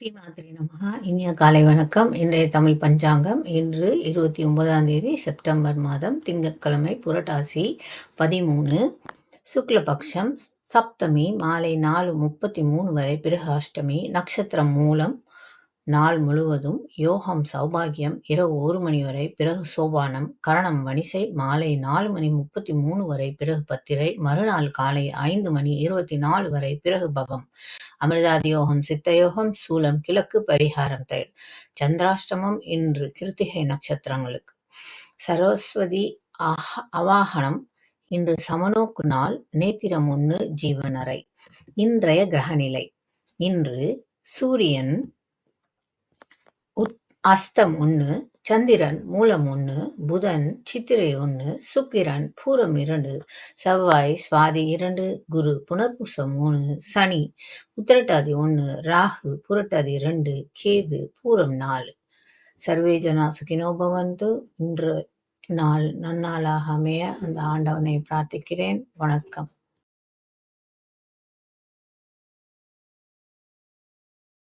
ஸ்ரீமாத்ரி நமகா இனிய காலை வணக்கம். இன்றைய தமிழ் பஞ்சாங்கம் இன்று இருபத்தி ஒன்பதாம் தேதி செப்டம்பர் மாதம் திங்கட்கிழமை புரட்டாசி பதிமூணு. சுக்லபக்ஷம் சப்தமி மாலை நாலு முப்பத்தி மூணு வரை பிறகு அஷ்டமி நட்சத்திரம் மூலம் நாள் முழுவதும் யோகம் சௌபாகியம் இரவு ஒரு மணி வரை பிறகு சோபானம் கரணம் வணிசை மாலை நாலு மணி முப்பத்தி மூணு வரை பிறகு பத்திரை மறுநாள் காலை ஐந்து மணி இருபத்தி நாலு வரை பிறகு பவம் அமிர்தாதியோகம் சித்தயோகம் சூலம் கிழக்கு பரிகாரம் தயிர் சந்திராஷ்டமம் இன்று கிருத்திகை நட்சத்திரங்களுக்கு. சரஸ்வதி அவாகனம் இன்று சமனோக்கு நாள் நேத்திரம் ஒன்று ஜீவனரை இன்றைய கிரகநிலை இன்று சூரியன் அஸ்தம் ஒன்று சந்திரன் மூலம் ஒன்று புதன் சித்திரை ஒன்று சுக்கிரன் பூரம் இரண்டு செவ்வாய் சுவாதி இரண்டு குரு புனர்பூசம் மூணு சனி உத்திரட்டாதி ஒன்று ராகு புரட்டாதி இரண்டு கேது பூரம் நாலு. சர்வேஜனா சுகினோபவந்து இன்று நாள் நன்னாளாக அமைய அந்த ஆண்டவனை பிரார்த்திக்கிறேன். வணக்கம்.